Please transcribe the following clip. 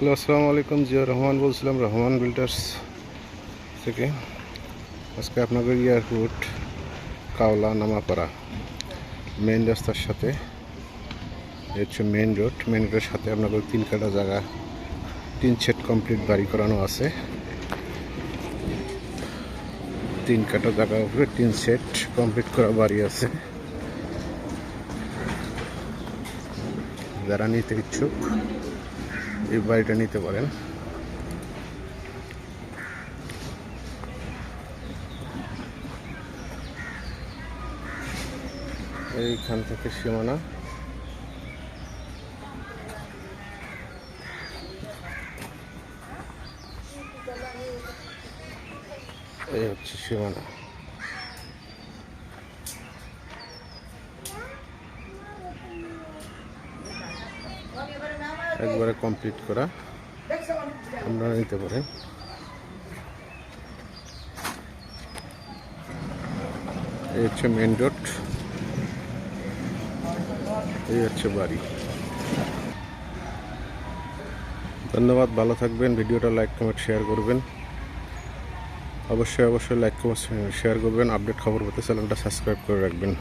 Hello, আসসালামু আলাইকুম। জিয়া রহমান বলছিলাম, রহমান বিল্ডার্স থেকে। আজকে আপনাদের এয়ারপোর্ট কাওলা নামাপাড়া মেন রাস্তার সাথে। হচ্ছে মেন রোড মেন রোডের সাথে আপনাদের তিন কাটা জায়গা, তিন সেট কমপ্লিট বাড়ি করানো আছে। তিন কাটা জায়গার উপরে তিন সেট কমপ্লিট করা বাড়ি আছে। যারা নিতে ইচ্ছুক এই বাড়িটা নিতে পারেন। এইখান থেকে সীমানা। এই হচ্ছে সীমানা। একবারে কমপ্লিট করা। আপনারা নিতে পারেন এই হচ্ছে মেন রোড এই হচ্ছে বাড়ি। ধন্যবাদ, ভালো থাকবেন। ভিডিওটা লাইক কমেন্ট শেয়ার করবেন। অবশ্যই অবশ্যই লাইক কমেন্ট শেয়ার করবেন। আপডেট খবর পেতে চ্যানেলটা সাবস্ক্রাইব করে রাখবেন।